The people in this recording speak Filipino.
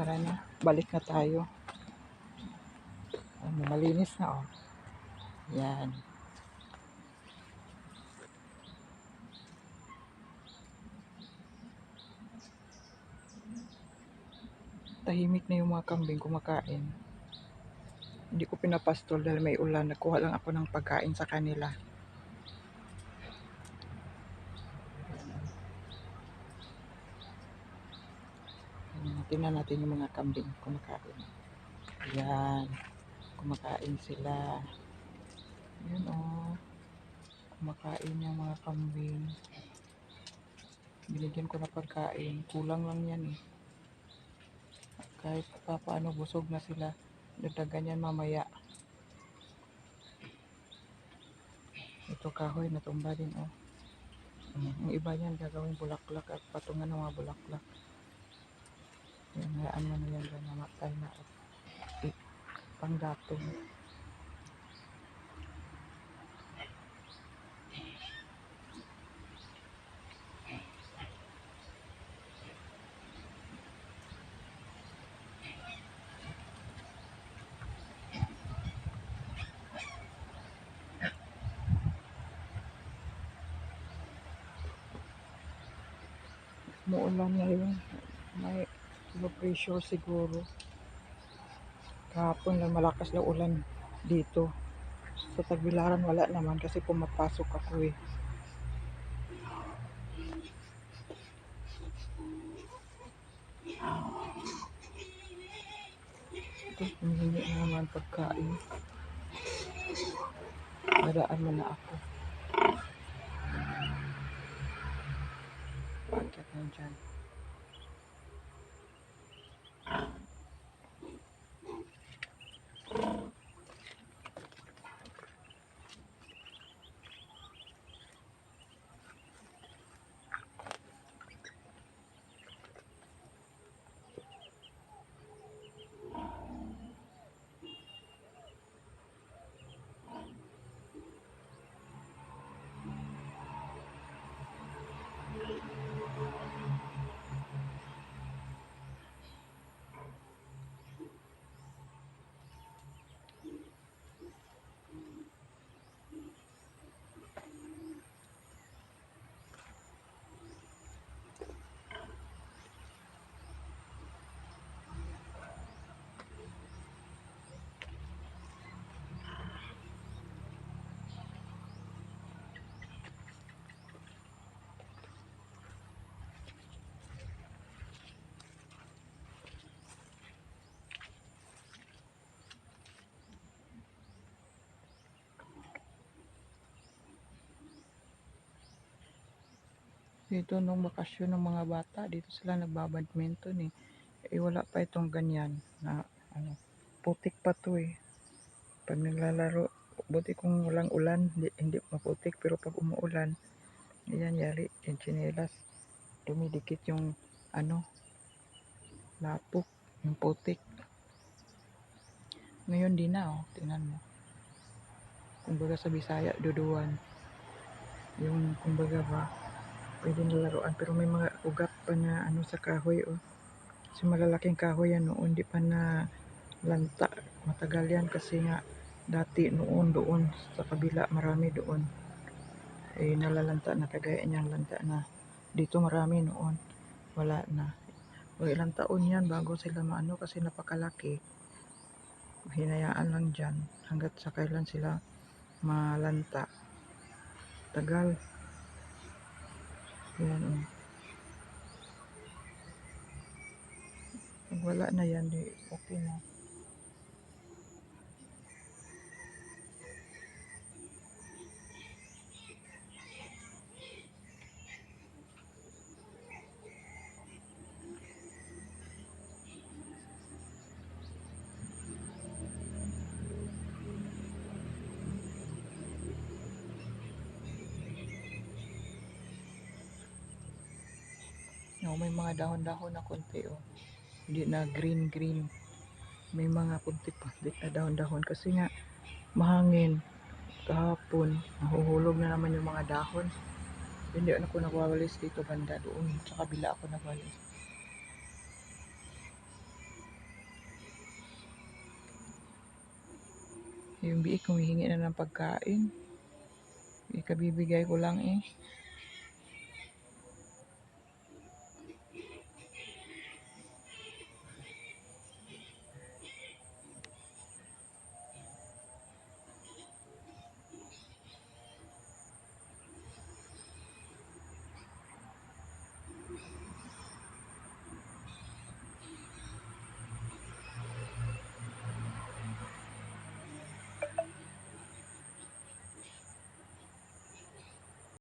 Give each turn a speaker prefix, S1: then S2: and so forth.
S1: Tara na, balik na tayo. Ano, malinis na oh. Yan. Tahimik na yung mga kambing kumakain. Hindi ko pinapastol dahil may ulan. Nagkuha lang ako ng pagkain sa kanila. Ayan, Tingnan natin yung mga kambing kumakain. Yan. Kumakain sila. Yan oh. Kumakain yung mga kambing. Binigyan ko na pagkain. Kulang lang yan eh. Kahit pa paano busog na sila. Dagdagan yan mamaya. Ito kahoy natumba din oh. Mm, Yung iba yan gagawin bulaklak at patungan ng mga bulaklak. Hayaan mo na yan dyan namatay na at i- pangdatong. Muulan ngayon. Pressure siguro. Kahapon lang malakas na ulan dito. Sa Tagbilaran wala naman kasi pumapasok ako eh. Humihingi na naman pagkain. Nadaan mo na ako. Pagkat na Dito nung bakasyon ng mga bata, dito sila nagbabadminton eh. Eh wala pa itong ganyan na ano, putik pa to eh. Pag naglalaro, buti kung walang ulan, hindi, hindi maputik. Pero pag umuulan, ayan yari, yung tsinelas, dumidikit yung ano, lapok, yung putik. Ngayon di na oh, tingnan mo. Kumbaga sa Bisaya, duduan. Yung kumbaga ba, pwede nilaruan pero may mga ugat pa na ano sa kahoy oh. Kasi malalaking kahoy yan noon, di pa na lanta. Matagal yan kasi nga dati noon doon sa kabila marami doon. Eh nalalanta na kagaya niyang lanta na dito marami noon. Wala na. O ilang taon yan bago sila maano kasi napakalaki. Hinayaan lang dyan hanggat sa kailan sila malanta. Tagal. Yan oh. Pag wala na yan, okay na. may mga dahon-dahon na konti oh. Hindi na green green. May mga punti-punti na dahon-dahon kasi nga mahangin kahapon nahuhulog na naman yung mga dahon. Hindi ako nagwawalis dito banda doon sa kabila ako nagwawalis. Yung biik humihingi na ng pagkain. Ikabibigay ko lang eh.